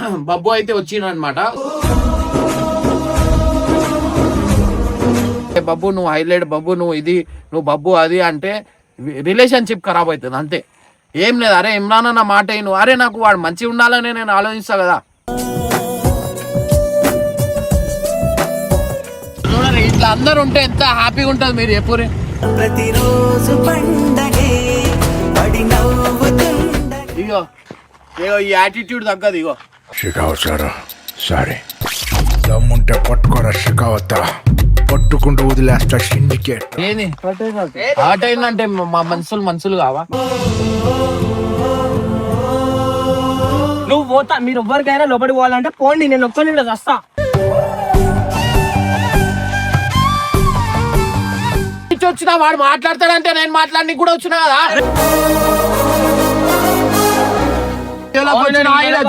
బబ్బు అయితే వచ్చిండు అనమాట బబ్బు నువ్వు హైలైట్ బబ్బు నువ్వు ఇది నువ్వు బబ్బు అది అంటే రిలేషన్షిప్ ఖరాబ్ అవుతుంది అంతే. ఏం లేదు అరే ఇమ్రాన్ అన్న మాట నువ్వు అరే నాకు వాడు మంచిగా ఉండాలని నేను ఆలోచిస్తా కదా. చూడండి ఇట్లా అందరు ఉంటే ఎంత హ్యాపీగా ఉంటుంది మీరు ఎప్పుడు ప్రతిరోజు ఇగో ఇగో ఈ యాటిట్యూడ్ తగ్గదు ఇగో. షికావత్ సారా. సారీ దమ్ముంటే పట్టుకోరా షికావత పట్టుకుంటూ వదిలేస్తా సిండికేట్. ఏంది? హార్ట్ అయిందంటే మా మనుషులు మనుషులు కావా? నువ్వు పోతా మీరు ఎవ్వరికైనా లోపలికి పోవాలంటే పోండి నేను ఒక్కని ఇక్కడ వస్తా ఇచ్చి వచ్చినా వాడు మాట్లాడతాడంటే నేను మాట్లాడి కూడా వచ్చినా కదా?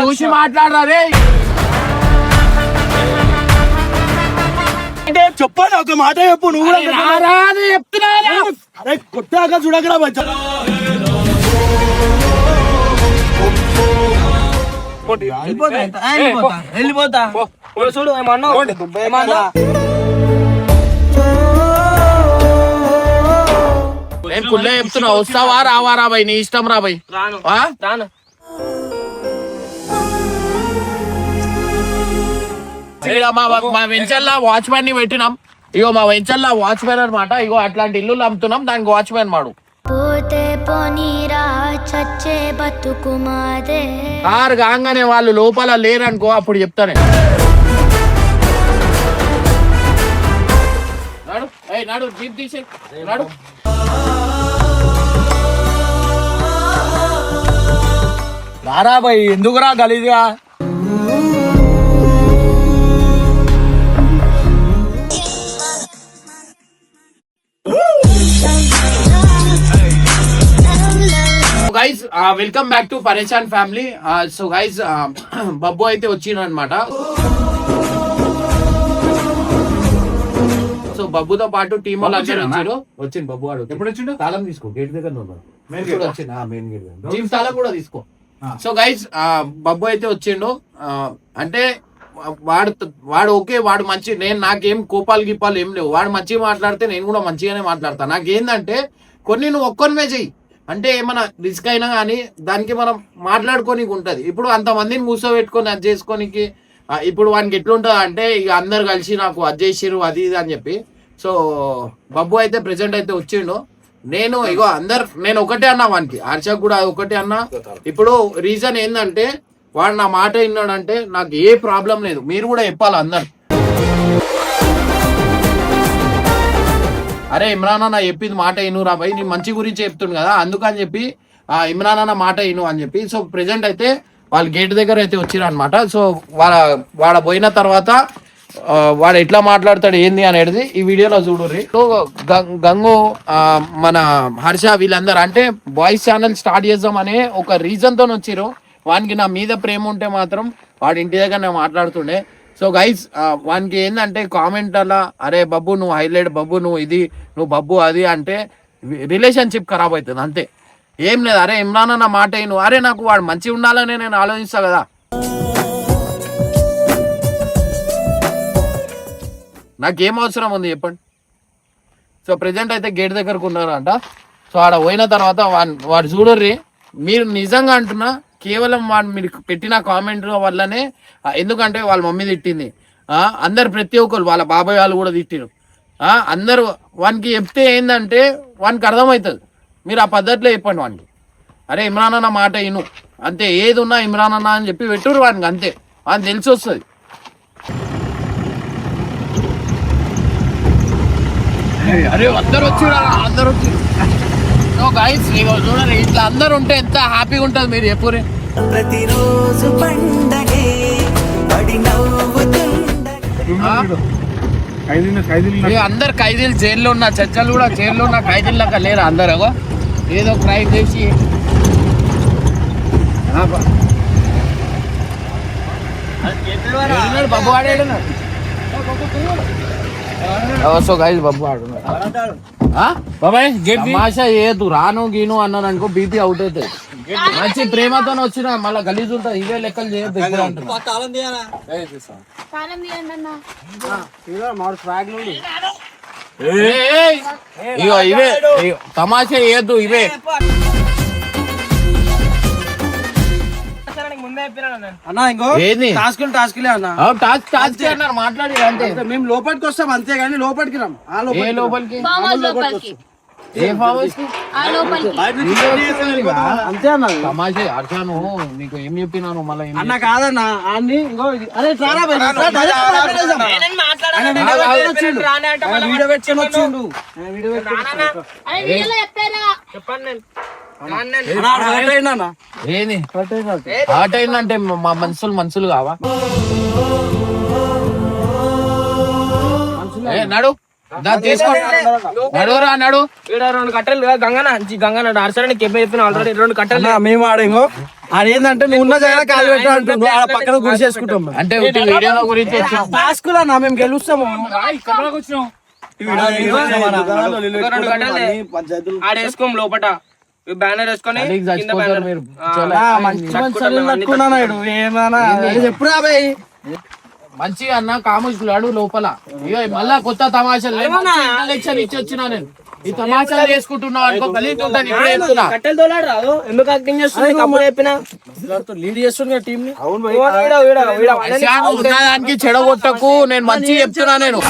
చూసి మాట్లాడరా రే అంటే చెప్పండి ఒక మాట చెప్పు నువ్వు అరే కొట్టాక చూడకరా బచ్చా? వెళ్ళిపోతా చూడు ఏమన్నా ఏమన్నా నేను కుళ్ళే చెప్తున్నా వస్తావా రావా రా బై నీ ఇష్టం రా బై. రాను ఆ? రాను. మా మా వెంచర్లా వాచ్మెన్ని పెట్టినాం. ఇగో మా వెంచర్లా వాచ్మెన్ అన్నమాట. ఇగో అట్లాంటి ఇల్లు అమ్ముతున్నాం దానికి వాచ్మెన్ మాడు. పోతే పోనీరా చచ్చే బతుకు మాదే. కారు కాగానే వాళ్ళు లోపల లేరనుకో అప్పుడు చెప్తానే. నడు ఏయ్ నడు జీప్ తీసే నడు. రారా బాయ్ ఎందుకురా గలీజ్గా? Guys welcome back to Pareshan family so guys Babbu అయితే వచ్చిండు అనమాట సో బబ్బుతో పాటు టీం వాళ్ళు అందరూ వచ్చారు వచ్చింది బబ్బు వాడు ఎప్పుడు వచ్చిండు. తాళం తీసుకో గేట్ దగ్గర మెయిన్ గేట్ జీప్ తాళం కూడా తీసుకో. సో గైస్ బబ్బు అయితే వచ్చిండు. అంటే వాడు వాడు ఓకే వాడు మంచి నేను నాకేం కోపాలు గీపాలు ఏం లేవు. వాడు మంచిగా మాట్లాడితే నేను కూడా మంచిగానే మాట్లాడతా. నాకేందంటే కొన్ని నువ్వు ఒక్కనివే చెయ్యి. అంటే ఏమైనా రిస్క్ అయినా కానీ దానికి మనం మాట్లాడుకోనికి ఉంటుంది. ఇప్పుడు అంతమందిని మూసోబెట్టుకొని అది చేసుకోనికి ఇప్పుడు వానికి ఎట్లుంటుంది అంటే ఇక అందరు కలిసి నాకు అది చేసిరు అది ఇది అని చెప్పి. సో బబ్బు అయితే ప్రెసెంట్ అయితే వచ్చిండు. నేను ఇగో అందరు నేను ఒకటే అన్నా వానికి హర్షకు కూడా ఒకటే అన్నా. ఇప్పుడు రీజన్ ఏంటంటే వాడు నా మాట విన్నాడంటే నాకు ఏ ప్రాబ్లం లేదు. మీరు కూడా చెప్పాలి అందరు. అరే ఇమ్రాన్ అన్న చెప్పింది మాట ఇను రా భయ్ నీ మంచి గురించి చెప్తుండు కదా అందుకని చెప్పి ఆ ఇమ్రాన్ అన్న మాట ఇను అని చెప్పి సో ప్రెసెంట్ అయితే వాళ్ళు గేట్ దగ్గర అయితే వచ్చిర్రు అనమాట సో వాళ్ళ వాడ పోయిన తర్వాత వాడు ఎట్లా మాట్లాడతాడు ఏంది అనేది ఈ వీడియోలో చూడుర్రి. సో గం- గంగు మన హర్ష వీళ్ళందరూ అంటే బాయ్స్ ఛానల్ స్టార్ట్ చేద్దాం అనే ఒక రీజన్తో వచ్చిరు వానికి నా మీద ప్రేమ ఉంటే మాత్రం వాడి ఇంటి దగ్గర నేను మాట్లాడుతుండే. సో గైస్ వానికి ఏంటంటే కామెంట్ అలా అరే బబ్బు నువ్వు హైలైట్ బబ్బు నువ్వు ఇది నువ్వు బబ్బు అది అంటే రిలేషన్షిప్ ఖరాబ్ అవుతుంది అంతే. ఏం లేదు అరే ఇమ్రాన్ అన్న మాట నువ్వు అరే నాకు వాడు మంచిగా ఉండాలని నేను ఆలోచిస్తా కదా. నాకేం అవసరం ఉంది చెప్పండి. సో ప్రజెంట్ అయితే గేట్ దగ్గరకు ఉన్నారంట. సో ఆడ పోయిన తర్వాత వాడు చూడర్రి మీరు నిజంగా అంటున్నా కేవలం వాడు మీరు పెట్టిన కామెంట్ వల్లనే ఎందుకంటే వాళ్ళ మమ్మీ తిట్టింది. అందరు ప్రతి ఒక్కరు వాళ్ళ బాబాయ్ వాళ్ళు కూడా తిట్టిరు. అందరూ వానికి చెప్తే ఏంటంటే వానికి అర్థమవుతుంది. మీరు ఆ పద్ధతిలో చెప్పండి వానికి. అరే ఇమ్రాన్ అన్న మాట విను అంతే ఏది ఉన్నా ఇమ్రాన్ అన్న అని చెప్పి పెట్టురు వానికి అంతే. వానికి తెలిసి వస్తుంది. అరే అందరు వచ్చిరా అందరు వచ్చి గైస్ చూడండి ఇట్లా అందరు ఉంటే ఎంత హ్యాపీగా ఉంటుంది మీరు ఎప్పుడే ప్రతిరోజు పండగే అందరు ఖైదీలు జైల్లో ఉన్న చర్చలు కూడా జైల్లో ఉన్న ఖైదీలు లాగా లేరు అందరు. ఏదో క్రైమ్ చేసి? బాబు ఆడాడు సో బాబు ఆడున్నాడు. ఆ? తమాషా ఏదు రాను గీను అన్నాను అనుకో బీపీ అవుట్ అవుతుంది. మంచి ప్రేమతో వచ్చిన మళ్ళీ గలీజ్ ఉంటుంది ఇవే లెక్కలు చేయొద్దు ఇవే తమాషా ఏదు ఇవే. అన్నా ఇంకో ఏంది? టాస్కులు టాస్కులే అన్నా. ఆ, టాస్క్ టాస్క్ అన్నారు మాట్లాడి అంతే. మేము లోపలికి వస్తాం అంతే కానీ లోపలికి రాం ఆ ఏ లోపలికి? ఫామ్ హౌస్ లోపలికి ఏ ఫామ్ హౌస్? కి? ఆ లోపలికి. అంతే అన్న. తమాషా నీకు ఏం చెప్పినాను మళ్ళీ ఏం అన్న కాదన్నా అన్ని ఇంకో ఇది. అరే రారా బయట, రా, direct మాట్లాడేద్దాం. నేను మాట్లాడాను. ఆయన నేను వీడియో వచ్చిండు. ఆయన పెట్టుకొని వచ్చిండు. ఆయన వీడియో పెట్టుకొని వచ్చిండు. అరే వీడియోలో చెప్పారా? చెప్పండి నేను. ఏంది హార్ట్ అయిందంటే మా మనుషులు మనుషులు కావా నడు దా, తీసుకో నడురా నడు రెండు కట్టెలు గంగన గంగన అరసరానికి చెప్పి చెప్పిన ఆల్రెడీ రెండు కట్టెలు మేము ఆడ ఇంకో ఆడ ఏంటంటే నువ్వు ఉన్న దగ్గర కాలు పెట్టా అంటుండు ఆడ పక్కన గురి చేసుకుంటాం. అంటే వీడియోల గురించి వచ్చాం టాస్కులు అన్నా మేము గెలుస్తాము రెండు కట్టెలే. ఆడ వేసుకోం లోపట బ్యానర్ వేసుకొని కింద బ్యానర్. మంచి మంచి. ఏమన్నా? మంచిగా అన్న కాముషులు అడు లోపల. మళ్ళా కొత్త తమాషాలు. లెక్చర్ ఇచ్చి వచ్చినా నేను. ఈ తమాషాలు చేసుకుంటున్నావు అనుకో గలీజ్ ఉంటుంది ఇప్పుడే చెప్తున్నా కట్టెలు తోలాడు రాదు ఎందుకు యాక్టింగ్ చేస్తుంది అప్పుడు చెప్పిన? లీడ్ చేస్తుంది టీం ని. అవును వీడ, వీడ, వీడ. హర్షాను ఉన్నదానికి చెడగొట్టకు. నేను మంచిగా చెప్తున్నా నేను.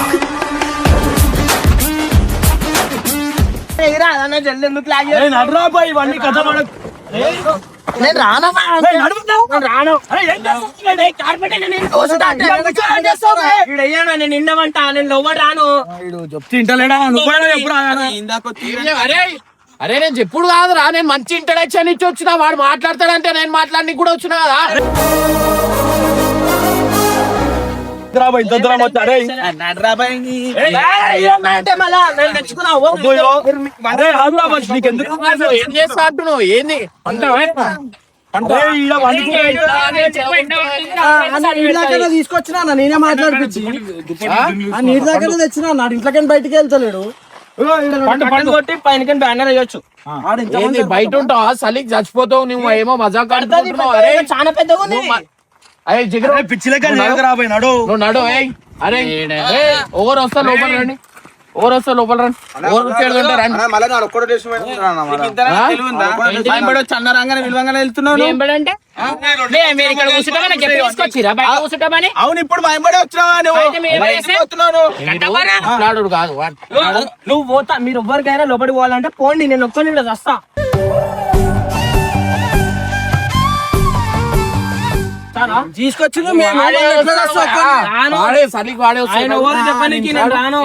ఎందుకు లాగ్? నడరా బాయ్ ఇవన్నీ కథ మనకు నేను రానమ్మా. నేను రాను. అయ్యాను, నేను నిండమంట నేను లోపల రాను. చెప్తే ఇంటలేడా నువ్వు కూడా ఎప్పుడు అరే అరే నేను చెప్పుడు కాదురా నేను మంచి ఇంట్రడక్షన్ ఇచ్చి వచ్చిన వాడు మాట్లాడతాడంటే నేను మాట్లాడి కూడా వచ్చిన కదా. రాబాయ్ అరే ఏం ఏంది? నీటి తీసుకొచ్చినా నేనే మాట్లాడిపించి. ఆ నీటి దగ్గర తెచ్చినా నాడు ఇంట్లోకి బయటికి వెళ్తలేడు. కొట్టి పైన బ్యానర్ వేయొచ్చు. ఆడ ఇంత ఏంది బయట ఉంటావా? సలీకి చచ్చిపోతావు నువ్వు ఏమో మజాక్ ఆడుకుంటున్నావు? అరే చాలా పెద్దగా అరే జిగరు. పిచ్చిలకి రాబాయ్ నడు. నువ్వు నడు ఏయ్. అరే ఓవర్ వస్తా లోపల రండి. ఓవర్ వస్తా లోపల రండి. ఓవర్ వచ్చేదంటే రండి. చన్నరంగానే విలువంగానే వెళ్తున్నావు ఏం బడి అంటే మీరు ఇక్కడ కూర్చుంటామని నాకు ఎప్పుడు తీసుకొచ్చిరా? బయట కూర్చుంటామని అవును ఇప్పుడు భయపడి? మాట్లాడు కాదు. నువ్వు- పోతా మీరు ఎవ్వరికైనా లోపలికి పోవాలంటే పోండి నేను ఒక్కని ఇక్కడ వస్తా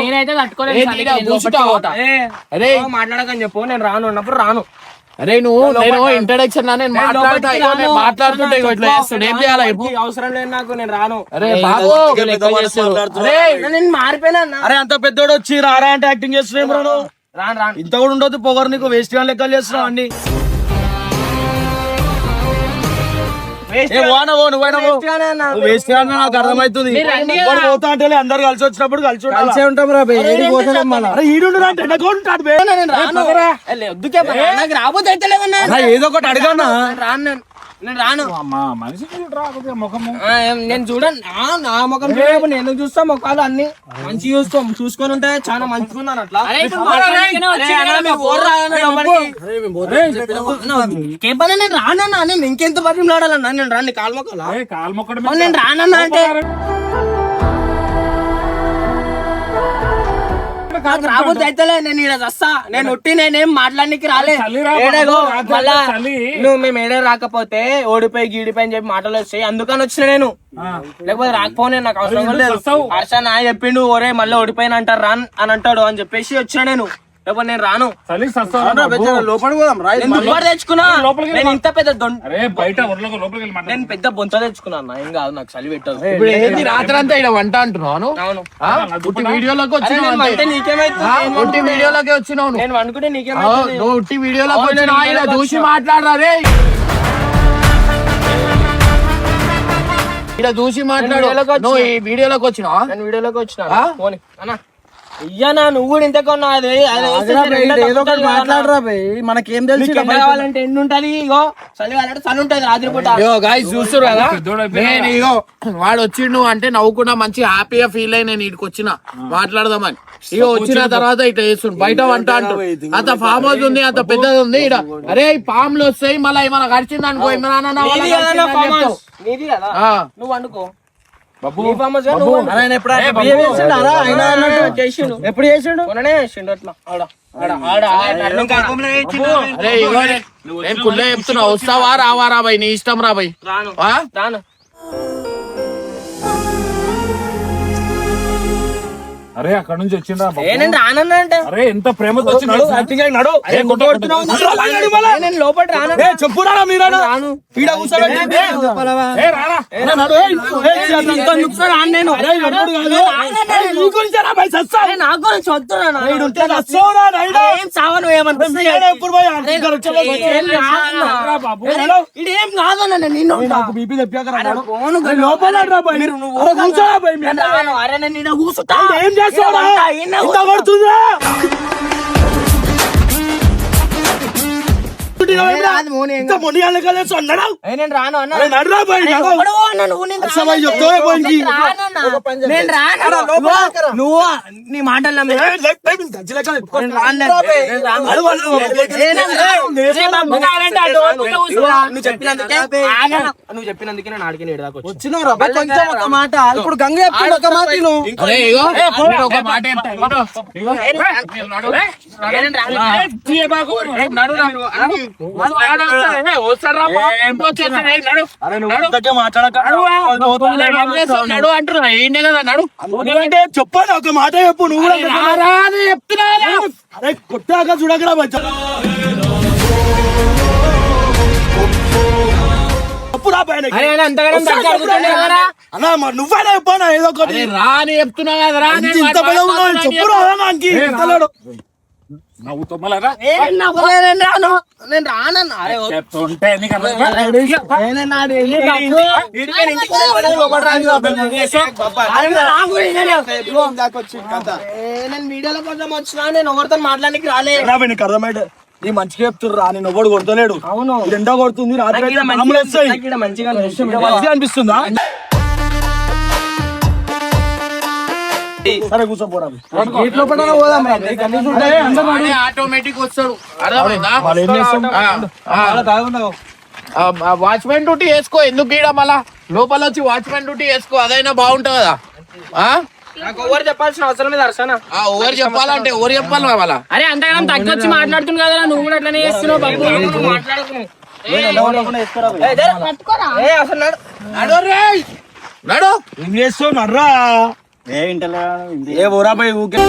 నేనైతే మాట్లాడకని చెప్పు నేను రాను అన్నప్పుడు రాను. అరే నువ్వు నేను ఇంట్రడక్షన్ నేను మాట్లాడుతుంటే ఇట్లా ఏం చేయాలా అవసరం లేదు నాకు నేను రాను. అరే బాబు అరే. నేను మారిపోయినా అన్న. అరే అంత పెద్దోడు వచ్చి రారా అంటే యాక్టింగ్ చేస్తున్నాం బ్రో నువ్వు? రాను రాను. ఇంత కూడా ఉండదు పొగరు నీకు వేస్ట్గా లెక్కలు చేస్తున్నావు అన్ని. నువ్వు వేస్ట్ నాకు అర్థమవుతుంది. పోతా అంటే అందరు కలిసి వచ్చినప్పుడు కలిసి కలిసే ఉంటాం రా ఏదో ఒకటి అడగన్నా. నేను రాను. నేను. చూడండి నా ముఖం చూడకపోతే నేను చూస్తా? ముఖాలు అన్ని మంచి చూస్తాం. చూసుకొని ఉంటే చాలా మంచిగా ఉన్నాను అట్లా. ఇంకేం పని? నేను రానన్నా. నేను ఇంకెంత పని ఆడాలన్నా నేను రాను కాలు మొక్కలా నేను రానన్నా అంటే. నాకు రాబోతే అయితేలే నేను ఇక్కడ వస్తా. నేను ఉట్టి నేనేం మాట్లాడడానికి రాలే. ఏడేగో మళ్ళా నువ్వు మేము ఏడే రాకపోతే ఓడిపోయి గీడిపోయి అని చెప్పి మాటలు వస్తాయి. అందుకని వచ్చిన నేను. లేకపోతే రాకపోనే నాకు అవసరం లేదు. హర్ష నా చెప్పిండు ఒరే మళ్ళీ ఓడిపోయిన అంటారు రాన్ అని అంటాడు అని చెప్పేసి వచ్చిన నేను. లేకపోతే నేను రాను? లోపల పోదాం రా నేను దుబ్బర్ తెచ్చుకున్నా. నేను ఇంత పెద్ద బయట. నేను బొంత తెచ్చుకున్నా అన్న ఏం కాదు నాకు చలి పెట్టదు. ఇప్పుడు ఏంది రాత్రి అంతా ఇక్కడ వంట ఆ? ఉట్టి వీడియోలోకి వచ్చినావు? ఉట్టి వచ్చినావు నేను నువ్వు ఉట్టి ఇలా చూసి. మాట్లాడరా రే. ఇక్కడ చూసి మాట్లాడు. వీడియోలోకి వచ్చినా. నువ్వు ఈ వీడియోలోకి వచ్చినావా? నేను వీడియోలోకి వచ్చిన. ఆ? పోనీ. అన్న. ఇయ్యనా నువ్వు కూడా ఇంత కొన్నావు. ఏదో ఒకటి మాట్లాడరా బే మనకేం తెలిసి నీకు ఎండ కావాలంటే ఎండు ఉంటది? ఇగో చలి కావాలంటే చలి ఉంటది రాత్రి పూట. ఇగో గాయస్ చూస్తురు కదా? నేను ఇగో వాడు వచ్చిండు అంటే నవ్వుకుండా మంచి హ్యాపీగా ఫీల్ అయి నేను ఇక్కడికి వచ్చిన మాట్లాడదామని. ఇగో వచ్చిన తర్వాత ఇట్లా చేస్తుండు. బయట వంట అంటూ అంత ఫామ్ హౌస్ ఉంది అంత పెద్దది ఉంది ఇక్కడ అరే ఈ పాములు వస్తాయి మళ్ళీ ఏమైనా కడిచింది అనుకో ఏమైనా. నువ్వు వండుకో. ఎప్పుడు చేసిండు? చేసిండు? అట్లా. ఆడ నేను కుళ్ళే చెప్తున్నా. వస్తావా రావా రా బై నీ ఇష్టం రా బై. రాను. అరే అక్కడ నుంచి వచ్చిందా ఏ నేను రానన్నా అంటే అరే ఎంత ప్రేమతో? ఏ కొట్ట కొట్ట. ఏ, నేను లోపల ఈడ కూర్చోబెట్టి ఏ రారా. రాను. నేను నీ గురించేనా భయ్ సస్తా అరే, నా గురించి వద్దురా ఈడ ఉంటే నాయనా. ఏం ఎప్పుడు పోయి ఇక్కడ వచ్చావో ఏం కాదన్నా. ఇదేం కాదన్నా నేను నిన్ను ఉంటా. నాకు బీపీ తెప్పాక అరే, పోను నేను లోపల రా భయ్. మీరు నువ్వు అరే కూర్చోరా భయ్. మీ నేను రాను. అరే నేను ఈడ కూర్చుంటా. ఏం ఈడ ఉంటా, ఈయన ఇంత కూర్చుంటా. లోపల రాకరా. నువ్వు నీ మాటలు. నేను రాను. నేను రాను. నేను రాను. నువ్వు చెప్పినందుకే ఆగను. నువ్వు చెప్పినందుకే నేను ఆడికి నీడ దాకా వచ్చిన. వచ్చినావురా భయ్, కొంచెం ఒక మాట ఇప్పుడు గంగ ఒక మాట విను. అరే ఇగో నేను ఒక మాట చెప్తా రాను. రాను. చెప్పాలి ఒక మాట చెప్పు. నువ్వు. అరే కొట్టాక చూడకరా బచ్చ. నువ్వైనా చెప్పానా ఏదో ఒకటి. అరే రా అని చెప్తున్నా చెప్పురా నవ్వుతూ మళ్ళా రాను. నేను రానన్న. చెప్తుంటే నేను వీడియోల కోసం వచ్చినా నేను ఎవరితో మాట్లాడడానికి రాలే. రా బే, నీకు అర్థమైతే నీ మంచిగా చెప్తుర్రా. నేను ఎవడు కొడతలేడు. అవును. ఎండ కొడుతుంది రాత్రి మంచిగా అనిపిస్తుంది. సరే కూర్చోపోరా ఆటోమేటిక్ వస్తాడు. వాచ్మెన్ డ్యూటీ వేసుకో. ఎందుకు గీడ మళ్ళా? లోపల వచ్చి వాచ్మెన్ డ్యూటీ వేసుకో. అదైనా బాగుంటుంది కదా. ఆ? నాకు ఎవరు చెప్పాల్సిన అవసరం లేదు అర్సన ఆ, ఎవరు చెప్పాలంటే ఎవరు చెప్పాలి మళ్ళా? అరే అంతగానం తగ్గొచ్చి మాట్లాడుతుంది కదా నువ్వు కూడా అట్లనే చేస్తున్నావు బాబు. మాట్లాడకు నడు. ఏం చేస్తావు నర్రా ఏ ఊరా పోయి ఊకే.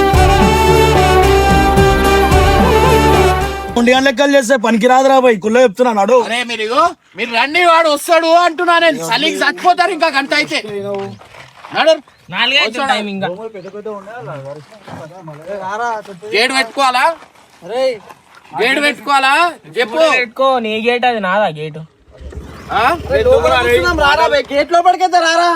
ఉండి లెక్కలు చేస్తే పనికి రాదురా పోయి కుల్లో చెప్తున్నా నడు. అరే మీరు ఇగో మీరు రండి వాడు వస్తాడు అంటున్నా నేను. చలికి చచ్చిపోతారు ఇంకా గంట అయితే. నడు. అవుతుంది టైం ఇంకా. గేట్ పెట్టుకోవాలా? గేట్ పెట్టుకోవాలా? చెప్పు. పెట్టుకో నీ గేట్ అది నాదా గేట్? ఆ? రారా గేట్ లోపలికైతే రారా.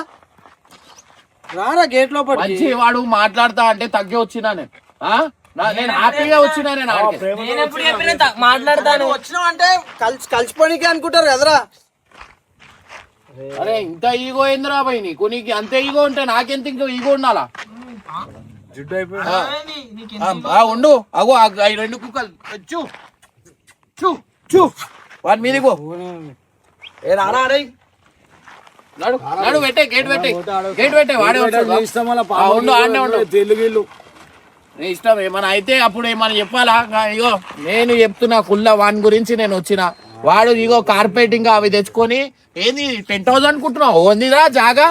రారా గేట్ లోపలికి మంచి వాడు మాట్లాడతా అంటే తగ్గి వచ్చినా నేను. ఆ? నా- నేను హ్యాపీగా వచ్చినా నేను ఆడికి. నేను ఎప్పుడు చెప్పిన త- మాట్లాడతాను. వచ్చినావు అంటే కలిసి కలిసిపోనీకి అనుకుంటారు కదరా. అరే. ఇంత ఈగో ఏందిరా భయ్ నీకు? నీకు అంతే ఈగో ఉంటే నాకెంత ఇంకా ఈగో ఉండాలా? ఆ. ఆ, ఆ, ఉండు. అగో ఆ ఆ రెండు కుక్కలు. చూ. చూ. చూ. వాటి మీదకి పో. ఏ రారా అరే. నడు నడు పెట్టే గేట్ పెట్టే గేట్ పెట్టే వాడే వచ్చాడు. ఆ, ఉండు ఆడనే ఉండు. తెలుగు నీ ఇష్టం ఏమైనా అయితే అప్పుడు ఏమైనా చెప్పాలా? ఇగో నేను చెప్తున్నా కుల్ల వాని గురించి నేను వచ్చిన. వాడు ఇగో కార్పెటింగ్ అవి తెచ్చుకొని ఏంది టెన్ థౌసండ్ అనుకుంటున్నావు? ఓందిరా జాగా.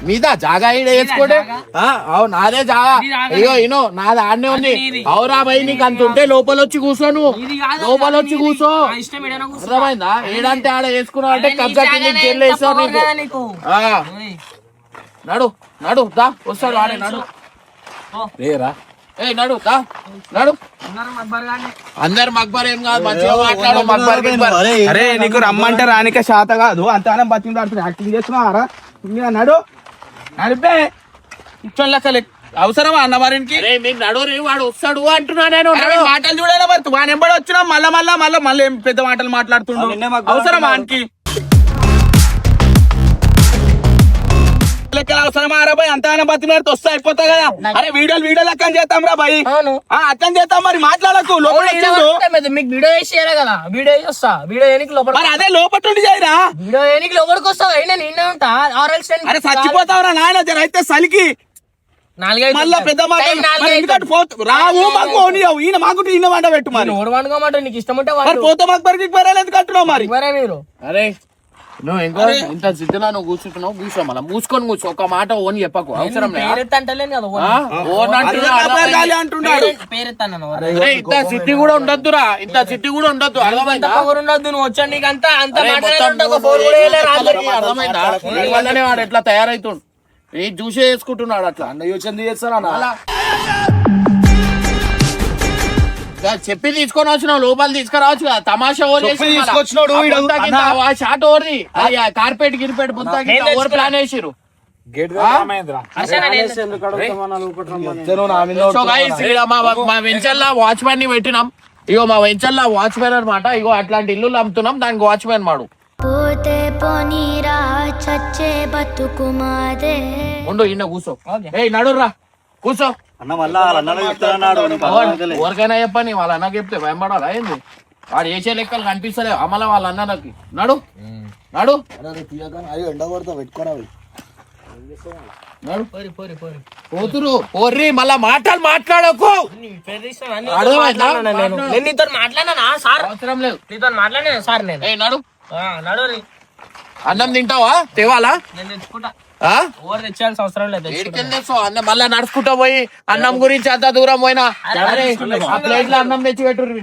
మీద జాగా ఈడ వేసుకోడే. ఆ, అవు నాదే జాగా. ఇగో ఇనో నాది ఆడనే ఉంది. అవురా భయ్ నీకు అంత ఉంటే లోపల వచ్చి కూర్చో నువ్వు. లోపల వచ్చి కూర్చో. అర్థమైందా? ఏడంటే ఆడ వేసుకున్నావు అంటే కబ్జా కింద జైలు నీకు. ఆ, నడు నడు దా వస్తాడు ఆడే నడు. రేరా ఏ నడు దా నడు. అందరం అక్బర్ గారిని. అందరు మక్బర్ ఏం కాదు మంచిగా మాట్లాడు మక్బర్. అరే నీకు రమ్మంటే రానిక శాత కాదు అంత బతికి యాక్టింగ్ చేస్తున్నారా నడు. నడిపే ఇచ్చోళ్ళ లెక్కలే అవసరమా అన్న నడురి వాడు వస్తాడు అంటున్నా నేను. అరే మాటలు చూడాలి మరి. వాని ఎంబడి వచ్చినా మళ్ళా మళ్ళా మళ్ళా మళ్ళీ పెద్ద మాటలు మాట్లాడుతుండు? అవసరమా ఆయనకి లెక్కలు అవసరమా రా బాయ్ అంత అయిపోతా కదా. అరే వీడియోలు వీడియోలు అక్కని చేస్తాం రా బాయ్. అవును. అక్కని చేస్తాం మరి మాట్లాడకు లోపల మీకు వీడియో వేసి చేయలే కదా? వీడియో వేసి వస్తా వీడియో ఏనికి లోపల మరి అదే లోపల ఉండి చేయరా? వీడియో ఏనికి లోపలికి వస్తావు అయినా నిన్నే ఉంటా ఆర్ఎల్స్ అరే చచ్చిపోతావురా నాయన జర అయితే సలికి. నాలుగైదు మళ్ళా పెద్ద మాట రావు మాకు ఓనియవు. ఈయన మాకు ఈయన వంట పెట్టు మరి. నోడు వండుకోమంటే నీకు ఇష్టం ఉంటే మరి వాడు. పోతే మాకు బరికి బరేలు ఎందుకు మరే? మీరు? అరే నువ్వు ఇంకా ఇంత సిద్ధంగా నువ్వు కూర్చుంటున్నావు? కూర్చో మళ్ళీ. మూసుకొని కూర్చో. ఒక మాట ఓన్ చెప్పకు. అవసరం ఇంత సిట్టి కూడా ఉండొద్దురా. ఇంత సిట్టి కూడా ఉండొద్దు. అర్థమైందా? నువ్వు వచ్చాను నీకు అంతా. అర్థమైందా? వల్లనే వాడు ఎట్లా తయారైతుండు? చూసే వేసుకుంటున్నాడు అట్లా. అలా. ఇక చెప్పి తీసుకొని వచ్చినావు లోపల తీసుకురావచ్చు కదా. తమాషా ఓవర్ చేసి చెప్పి తీసుకొచ్చినోడు. షార్ట్ ఓవర్ది. కార్పెట్ గిరిపెట్ నేను ఓవర్ ప్లాన్ వేసిరు వాచ్మెన్ని పెట్టినాం. ఇగో మా వెంచర్లా వాచ్మెన్ అన్నమాట. ఇగో అట్లాంటి ఇల్లు అమ్ముతున్నాం. దానికి వాచ్మెన్ మాడు. పోతే పోనీరా చచ్చే బతుకు మాదే. ఉండు ఇన్న కూర్చో ఏయ్ నడురా కూర్చో అన్న మళ్ళా అన్నలు ఎవరికైనా చెప్పని వాళ్ళ అన్నకి చెప్తే భయపడాలా ఏంది? వాడు చేసే లెక్కలు కనిపిస్తలేవు అమల వాళ్ళ అన్నకి నడు నడు. ఎండ కొడతా పోతురు పోర్రి మళ్ళా మాటలు మాట్లాడకు. నీ పేరు తీసిన అన్ని అర్థమైందా? మాట్లాడినా నేను? నేను నీతో మాట్లాడినా సార్? అవసరం లేదు. నీతో మాట్లాడినా సార్ నేను? ఏయ్ నడు. ఆ, నడు రీ. అన్నం తింటావా? తేవాలా? నేను తెచ్చుకుంటా. మళ్ళా నడుచుకుంటా పోయి అన్నం గురించి అంత దూరం పోయినా. అరే, ఆ ప్లేట్లో అన్నం తెచ్చి పెట్టుర్రి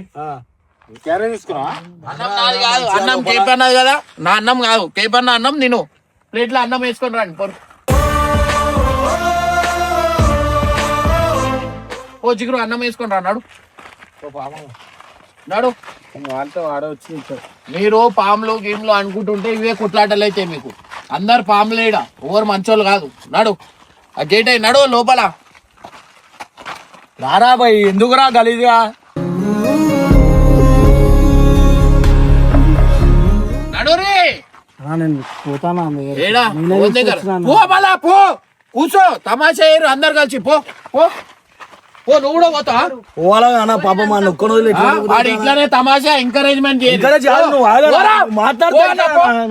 అన్నం నాది కాదు అన్నం కేప్ అన్నది కదా. నా అన్నం కాదు కేప్ అన్న అన్నం నేను ప్లేట్లో అన్నం వేసుకొని రండి పొరు. ఓ చిగురు అన్నం వేసుకొని రా నడు. వాళ్ళతో వాడవచ్చు మీరు పాములు గేమ్లు అనుకుంటుంటే ఇవే కుట్లాటలు అయితే మీకు. అందరు పాములేడా ఓవర్ మంచోళ్ళు కాదు. నడు. ఆ గేట్ అయి నడు లోపల. రారా బాయ్ ఎందుకురా గలీజ్గా? నడు రే. నేను పోతానా? ఏడా? ఫోన్ దగ్గర పో మళ్ళా పో. కూర్చో. తమాషా అందరు కలిసి. పో పో. పో నువ్వు కూడా పోతా పోవాలా అన్న పాప మా నొక్కను వాడు ఇట్లానే తమాషా ఎంకరేజ్మెంట్ Encourage కాదు, నువ్వు ఆగరా. మాట్లాడితే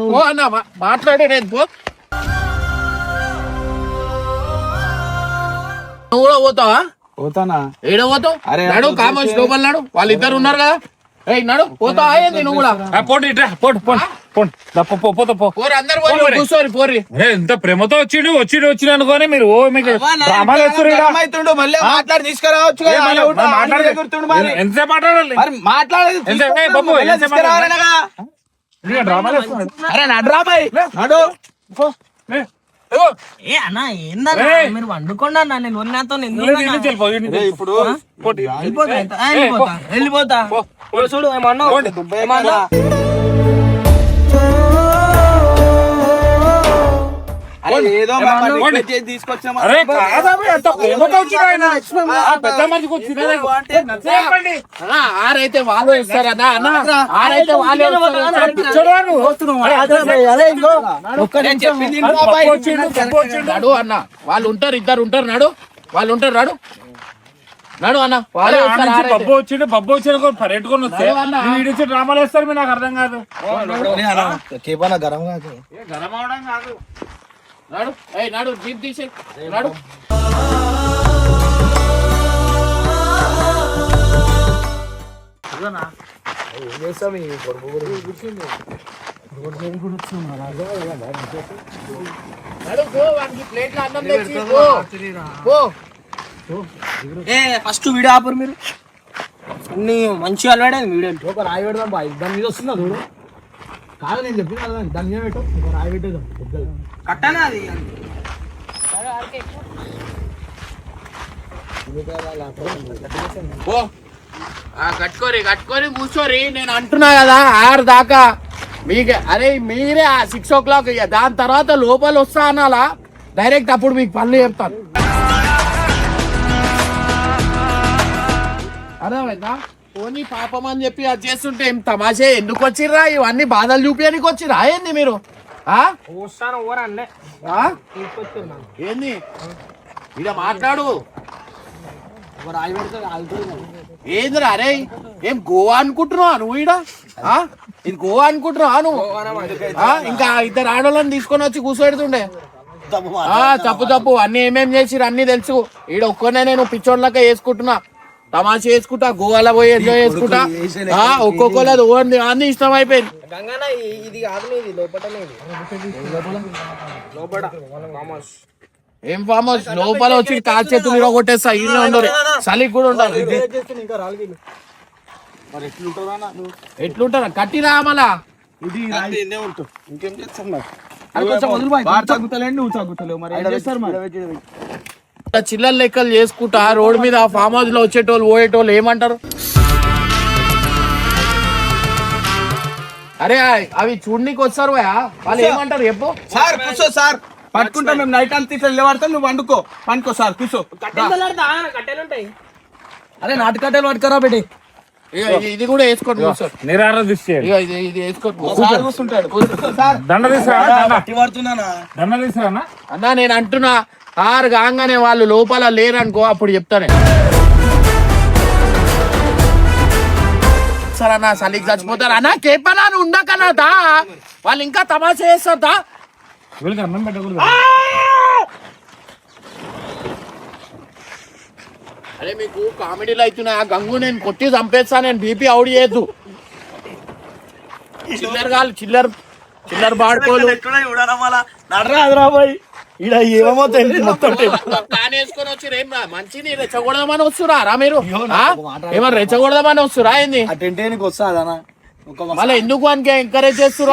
నువ్వు. అన్న మాట్లాడేది పో. నువ్వు కూడా పోతావా? పోతానా? ఏడ పోతావు? అరే, నడు కామర్స్ లోపల నడు. వాళ్ళు ఇద్దరు ఉన్నారు కదా. ఏయ్ నడు పోతావా ఏంది నువ్వు కూడా? ఇట్రా పోండి కూర్చోరి పోరి. ఎంత ప్రేమతో వచ్చిండు వచ్చిండు వచ్చిండు అనుకోని మీరు ఓ మీకు డ్రామాలు. అవుతుండు మళ్ళీ మాట్లాడి తీసుకురావచ్చు ఎంతసేపు మాట్లాడాలి? మరి మాట్లాడేది. అరే నడ్రా బాయ్ నడు. ఏ, ఏ అన్న ఏందన్నా? ఏయ్. మీరు వండుకోండి అన్న నేను నుంచి ఇప్పుడు పోటీ. వెళ్ళిపోతా వెళ్ళిపోతా చూడు ఏమన్నా? అరే కాదా బే, ఎంత ప్రేమతో వచ్చిండు ఆయన. ఆ పెద్ద మనిషికి వచ్చిందే. చెప్పండి. అన్నా, ఆరైతే వాళ్ళు అన్న ఆరైతే వాళ్ళే. నడు అన్న. వాళ్ళు ఉంటారు ఇద్దరు ఉంటారు. నడు. వాళ్ళు ఉంటారు నడు. నడు అన్న. వాళ్ళే. పప్పు వచ్చిండు పప్పు వచ్చిన పరిగెట్టుకొని వస్తే. నుంచి డ్రామాలు వేస్తారు మీరు నాకు అర్థం కాదు. గరం కాదు గరం అవడం కాదు. నడు? ఏయ్ నడు జీప్ తీసే. నడు. ఫస్ట్ వీడియో ఆపరు మీరు. అన్ని మంచిగా అలవాడేది వీడియో. ఒక రాయి పెడదాం బాయ్ దాని మీద వస్తుందా చూడు? కాదు నేను చెప్పిన కదా దాని మీద పెట్టు ఒక రాయి పెట్టేద్దాం పెద్దది కట్టనా అది? పో కట్టుకోరి కట్టుకొని కూర్చోరి. నేను అంటున్నా కదా ఆరు దాకా. మీకు అరే మీరే ఆ సిక్స్ ఓ క్లాక్ దాని తర్వాత లోపల వస్తా అనాలా? డైరెక్ట్ అప్పుడు మీకు పనులు చెప్తాను. అర్థమైందా? పోనీ పాపం అని చెప్పి అది చేస్తుంటే ఏం తమాషే? ఎందుకు వచ్చిర్రా? ఇవన్నీ బాధలు చూపించడానికి వచ్చిర్రా? ఏంది మీరు? ఆ? వస్తాను ఓరా అన్నే. ఆ? ఏంది? ఇక మాట్లాడు. ఏందిరా అరే? ఏం గోవా అనుకుంటున్నావా నువ్వు ఈడ ఆ? ఇది గోవా అనుకుంటున్నావా నువ్వు? ఆ? ఇంకా ఇద్దరు ఆడోళ్ళని తీసుకొని వచ్చి కూర్చోబెడుతుండే. ఆ, తప్పు తప్పు. అన్ని ఏమేం చేసిరు అన్ని తెలుసు ఈడ ఒక్కనే నేను పిచ్చోళ్ళక వేసుకుంటున్నా. తమాషా చేసుకుంటా గోవాలో పోయి ఎంజాయ్ చేసుకుంటా. ఆ, ఒక్కొక్కరు ఓన్ది అన్ని ఇష్టం అయిపోయింది ఇది ఇది ఏం ఫామ్ హౌస్ లోపల వచ్చి కాలు చేతులు ఇరగొట్టేస్తా ఇల్లు ఉండరు చలికి కూడా ఉండాలి. ఎట్లుంటారా కట్టిరా మళ్ళా? ఇంకేం చేస్తున్నా? కొంచెం వదులు బాయ్. తగ్గుతలేండి నువ్వు తగ్గుతలేవు. మరి ఏం చేస్తారు మరి? చిల్లర లెక్కలు చేసుకుంటా రోడ్ మీద ఫామ్ హౌస్లో వచ్చేటోళ్ళు పోయేటోళ్ళు ఏమంటారు? అరే అవి చూడనీకి వస్తారు. వాళ్ళు ఏమంటారు చెప్పు? సార్ కూర్చో సార్. పట్టుకుంటా మేము నైట్ అంతా ఇట్లా నిలబడతాం నువ్వు వండుకో పండుకో సార్ కూర్చో. కట్టెలు ఉంటాయి. అరే నాటుకట్టెలు పట్టుకరా పెట్టి ఇది- ఇది కూడా వేసుకోండి. నిరార దృష్టి ఇది ఇది వేసుకోండి. దండ తీసుకురా దండ? తీసుకురా అన్నా నేను అంటున్నా ఆరు కాగానే వాళ్ళు లోపల లేరనుకో అప్పుడు చెప్తానే. సరే అన్న చలికి చచ్చిపోతారు. అన్నా కేపనా ఉండకన్నా దా? వాళ్ళు ఇంకా తమాషా చేస్తారు దా. వీళ్ళకి అన్నం పెట్టకూడదు అరే మీకు కామెడీలు అవుతున్నా గంగు నేను కొట్టి చంపేస్తా నేను బీపీ అవుట్ చేయొద్దు. చిల్లర కాదు చిల్లర చిల్లర బాడుకోలు. నడరా హైదరాబాయ్ ఈడ ఏమో తెలియదు మొత్తం. వేసుకొని వచ్చి రేం మంచిని రెచ్చగొడదామని వస్తురా రా మీరు? ఏమన్నా రెచ్చగొడదామని వస్తురా ఏంది? ఆ టెంట్ ఏనికి వస్తాదనా మళ్ళీ ఎందుకు అని ఎంకరేజ్ చేస్తురు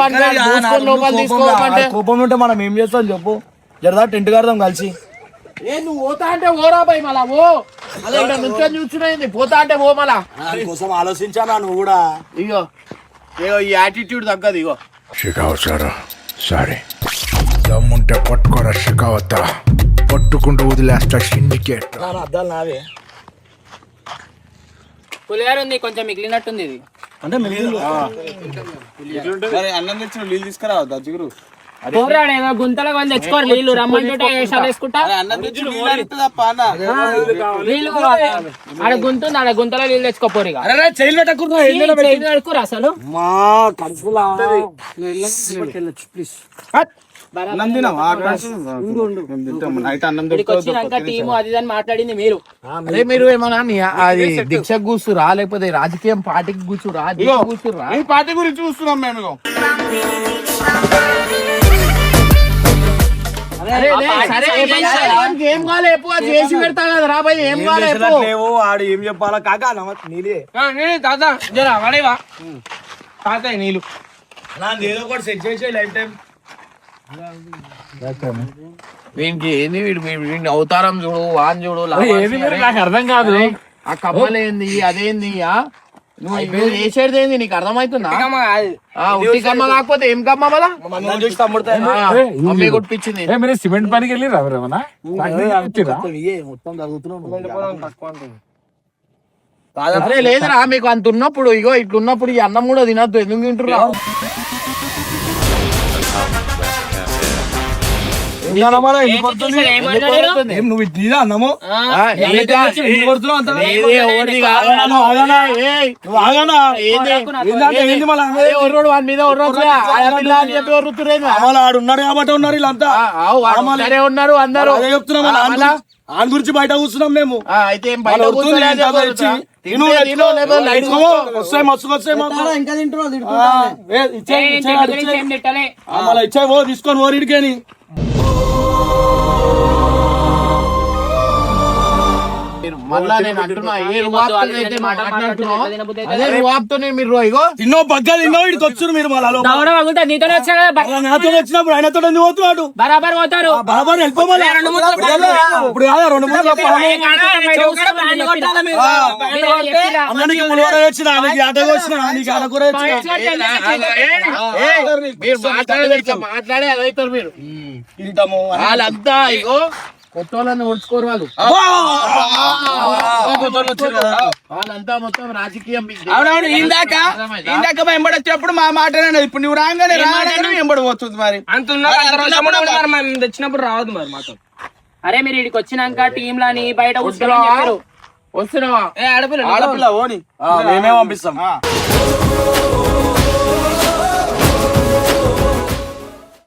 లోపల తీసుకోమంటే కోపం ఉంటే మనం ఏం చేస్తాం చెప్పు. జరదా టెంట్ కడదాం కలిసి. ఏ నువ్వు పోతా అంటే ఓరా పోయి మళ్ళా ఓ. అదే ఇక్కడ నుంచి చూస్తున్నాయింది పోతా అంటే ఓ మళ్ళా. కోసం ఆలోచించానా నువ్వు కూడా. ఇగో ఇగో ఈ యాటిట్యూడ్ తగ్గదు ఇగో. సారీ దమ్ముంటే పట్టుకోరా షికావత పట్టుకుంటూ వదిలేస్తా సిండికేట్. అద్దాలు నావే. పులిగారు ఉంది కొంచెం మిగిలినట్టుంది ఇది. అంటే అన్నం తెచ్చిన నీళ్ళు తీసుకురావద్దా జిగురు? పోరాడు ఏదో గుంతలో కొంచెం తెచ్చుకోరు నీళ్ళు రమ్మంటుంటే వేషాలు వేసుకుంటా? ఆడ గుంత ఉంది ఆడ గుంతలో నీళ్ళు తెచ్చుకోపోరు ఇక. అరే చైలు పెట్టకూడదు చేయి కడుక్కురా అసలు. మా కడుపులా. తినావా నైట్ అన్నం ఇక్కడికి వచ్చినాక టీము అది ఇది అని మాట్లాడింది మీరు. అదే మీరు ఏమన్నా అది దీక్షకు కూర్చురా లేకపోతే రాజకీయం పార్టీకి కూర్చురా కూర్చురా ఈ పార్టీ గురించి చూస్తున్నాం మేము ఏం- చేసి పెడతా కదా రాబాయ్ ఏం ఆడు ఏం చెప్పాలా? కాక నీళ్ళే నీళ్ళు తాత జర వాడేవా? తాత నీళ్ళు నా నేను ఒకటి సెట్ చేసే లైఫ్ టైం. వీనికి ఏంది వీడు? అవతారం చూడు వాన్ చూడు ఏది మీరు నాకు అర్థం కాదు. ఆ కమ్మలేంది అదేంది ఆ? నువ్వు చేసేది ఏంది నీకు అర్థమవుతుందా? ఆ, ఉట్టి కమ్మ కాకపోతే ఏం కమ్మ మళ్ళా? చూసి తమ్ముడుతాయి కొట్టించింది. ఏ మీరు సిమెంట్ పనికి వెళ్ళి రావరేమన్నా మొత్తం అరే లేదురా మీకు అంత ఉన్నప్పుడు ఇగో ఇట్లున్నప్పుడు ఈ అన్నం కూడా తినద్దు ఎందుకు తింటున్నా ఏం నువ్వు నీదా అన్నము? ఆడు ఉన్నారు కాబట్టి ఉన్నారు వీళ్ళంతా. ఉన్నారు అందరూ. అదే చెప్తున్నాం గురించి- బయట కూర్చున్నాం మేము. అయితే నేను అని మళ్ళా నేను అంటున్నా ఏ రువాబ్తో అయితే మాట్లాడుతున్నావు? అదే రువాబ్తోనే మీరు ఇగో తిన్నో బగ్గలు తిన్నో ఇడికి వచ్చారు మీరు మళ్ళీ నీతోనే వచ్చా నాతో వచ్చినప్పుడు ఆయనతో ఎందుకు పోతున్నాడు? బరాబర్ పోతారు. బరాబర్ వెళ్ళిపోమని ఇప్పుడు కాదా? రెండు మూడు మాట్లాడే అదైతారు మీరు. వాళ్ళంతా ఇగో కొత్త వాళ్ళని ఓడ్చుకోరు వాళ్ళు. వాళ్ళంతా మొత్తం రాజకీయం మీకు. అవునవును ఇందాక? ఇందాక వెంబడి వచ్చినప్పుడు మా మాట ఇప్పుడు నువ్వు రాగానే రాగానే వెంబడి పోతుంది మరి. అంత తెచ్చినప్పుడు రావద్దు మరి మాతో. అరే మీరు ఇక్కడికి వచ్చినాక టీమ్ లని బయట వస్తున్నావా? ఆడపిల్ల ఆడపిల్ల ఓని. మేమే పంపిస్తాం.